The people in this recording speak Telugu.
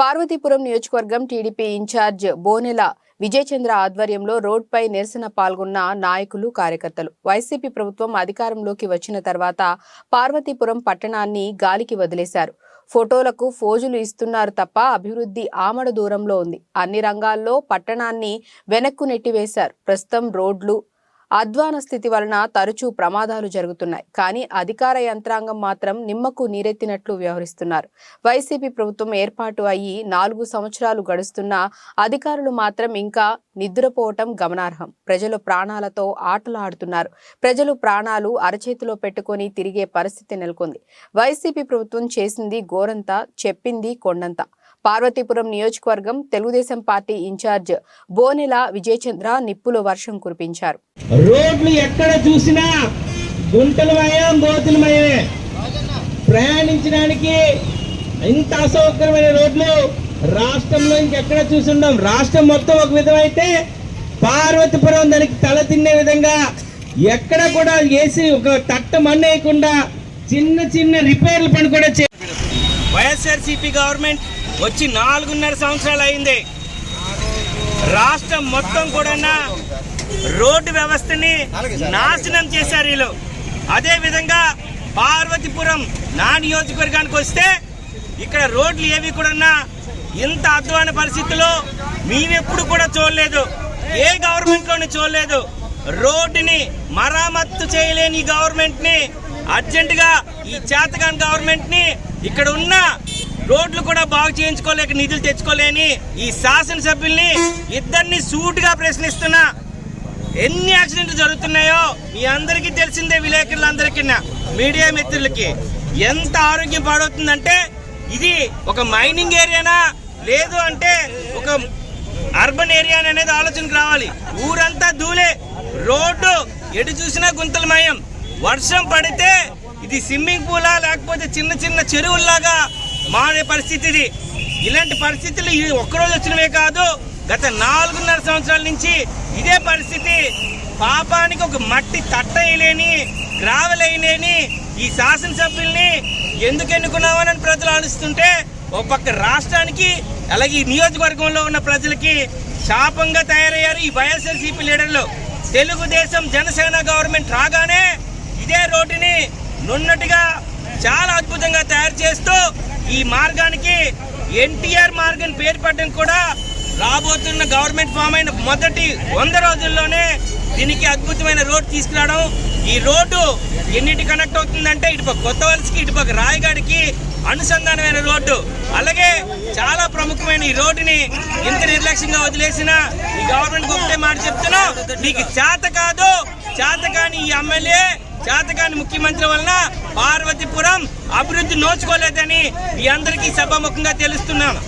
పార్వతీపురం నియోజకవర్గం టీడీపీ ఇన్ఛార్జ్ బోనెల విజయచంద్ర ఆధ్వర్యంలో రోడ్పై నిరసన పాల్గొన్న నాయకులు కార్యకర్తలు. వైసీపీ ప్రభుత్వం అధికారంలోకి వచ్చిన తర్వాత పార్వతీపురం పట్టణాన్ని గాలికి వదిలేశారు. ఫోటోలకు ఫోజులు ఇస్తున్నారు తప్ప అభివృద్ధి ఆమడ దూరంలో ఉంది. అన్ని రంగాల్లో పట్టణాన్ని వెనక్కు నెట్టివేశారు. ప్రస్తుతం రోడ్లు అధ్వాన స్థితి వలన తరచూ ప్రమాదాలు జరుగుతున్నాయి. కానీ అధికార యంత్రాంగం మాత్రం నిమ్మకు నీరెత్తినట్లు వ్యవహరిస్తున్నారు. వైసీపీ ప్రభుత్వం ఏర్పాటు అయ్యి నాలుగు సంవత్సరాలు గడుస్తున్నా అధికారులు మాత్రం ఇంకా నిద్రపోవటం గమనార్హం. ప్రజలు ప్రాణాలతో ఆటలు ఆడుతున్నారు ప్రజలు ప్రాణాలు అరచేతిలో పెట్టుకొని తిరిగే పరిస్థితి నెలకొంది. వైసీపీ ప్రభుత్వం చేసింది గోరంత చెప్పింది కొండంతా. పార్వతీపురం నియోజకవర్గం తెలుగుదేశం పార్టీ ఇన్ఛార్జ్ బోనెల విజయచంద్ర నిప్పుల వర్షం కురిపించారు. రోడ్లు ఎక్కడ చూసినా గుంటలమయం గోతులమయమే ప్రయాణించడానికి ఇంత అసౌకర్యమైన రోడ్లు రాష్ట్రంలో ఇంకెక్కడ చూసుండం రాష్ట్రం మొత్తం ఒక విధమైతే పార్వతీపురం దానికి తల తిన్నే విధంగా ఎక్కడ కూడా వేసి ఒక తట్ట మన్నేయకుండా చిన్న చిన్న రిపేర్ల పని కూడా చే వైఎస్ఆర్సీపీ గవర్నమెంట్ వచ్చి నాలుగున్నర సంవత్సరాలు అయింది. రాష్ట్రం మొత్తం కూడా రోడ్డు వ్యవస్థని నాశనం చేశారు వీళ్ళు. అదేవిధంగా పార్వతీపురం నా నియోజకవర్గానికి వస్తే ఇక్కడ రోడ్లు ఏవి కూడా ఇంత అధ్వాన పరిస్థితుల్లో మేమెప్పుడు కూడా చూడలేదు. ఏ గవర్నమెంట్లోని చూడలేదు. రోడ్డుని మరామత్తు చేయలేని ఈ అర్జెంటుగా ఈ చేతగాని గవర్నమెంట్ని ఇక్కడ ఉన్న రోడ్లు బాగు చేయించుకోలేక నిధులు తెచ్చుకోలేని ఈ శాసనసభ్యుల్ని ఇద్దరిని సూటుగా ప్రశ్నిస్తున్నా ఎన్ని యాక్సిడెంట్లు జరుగుతున్నాయో మీ అందరికీ తెలిసిందే విలేకరులందరికీ మీడియా మిత్రులకి. ఎంత ఆరోగ్యం పాడవుతుందంటే ఇది ఒక మైనింగ్ ఏరియానా? లేదు అంటే ఒక అర్బన్ ఏరియా అనేది ఆలోచనకు రావాలి. ఊరంతా దూలే రోడ్డు ఎటు చూసినా గుంతలమయం. వర్షం పడితే ఇది స్విమ్మింగ్ పూలా లేకపోతే చిన్న చిన్న చెరువుల్లాగా మారే పరిస్థితి ఇది. ఇలాంటి పరిస్థితులు ఇవి ఒక్కరోజు వచ్చినవే కాదు గత నాలుగున్నర సంవత్సరాల నుంచి ఇదే పరిస్థితి. పాపానికి ఒక మట్టి తట్ట వేయలేని గ్రావెల్ వేయలేని ఈ శాసనసభ్యుల్ని ఎందుకు ఎన్నుకున్నామని ప్రజలు ఆలోచిస్తుంటే ఒక పక్క రాష్ట్రానికి అలాగే ఈ నియోజకవర్గంలో ఉన్న ప్రజలకి శాపంగా తయారయ్యారు ఈ వైఎస్ఆర్సీపీ లీడర్లు. తెలుగుదేశం జనసేన గవర్నమెంట్ రాగానే ఇదే రోడ్డుని నున్నట్టుగా చాలా అద్భుతంగా తయారు చేస్తూ ఈ మార్గానికి ఎన్టీఆర్ మార్గం పేరు పెట్టడం కూడా రాబోతున్న గవర్నమెంట్ ఫామ్ అయిన మొదటి వంద రోజుల్లోనే దీనికి అద్భుతమైన రోడ్ తీసుకురావడం. ఈ రోడ్డు ఎన్నిటి కనెక్ట్ అవుతుందంటే ఇటుపక్క కొత్త వలసకి ఇటుపక్క రాయగాడికి అనుసంధానమైన రోడ్డు. అలాగే చాలా ప్రముఖమైన ఈ రోడ్డుని ఇంత నిర్లక్ష్యంగా వదిలేసిన ఈ గవర్నమెంట్ ఒకటే మాట చెప్తున్నా మీకు చేత కాదు చేత కాని ఈ ఎమ్మెల్యే చేతకాని ముఖ్యమంత్రి వలన పార్వతీపురం అభివృద్ధి నోచుకోలేదని మీ అందరికీ సభాముఖంగా తెలుస్తున్నాను.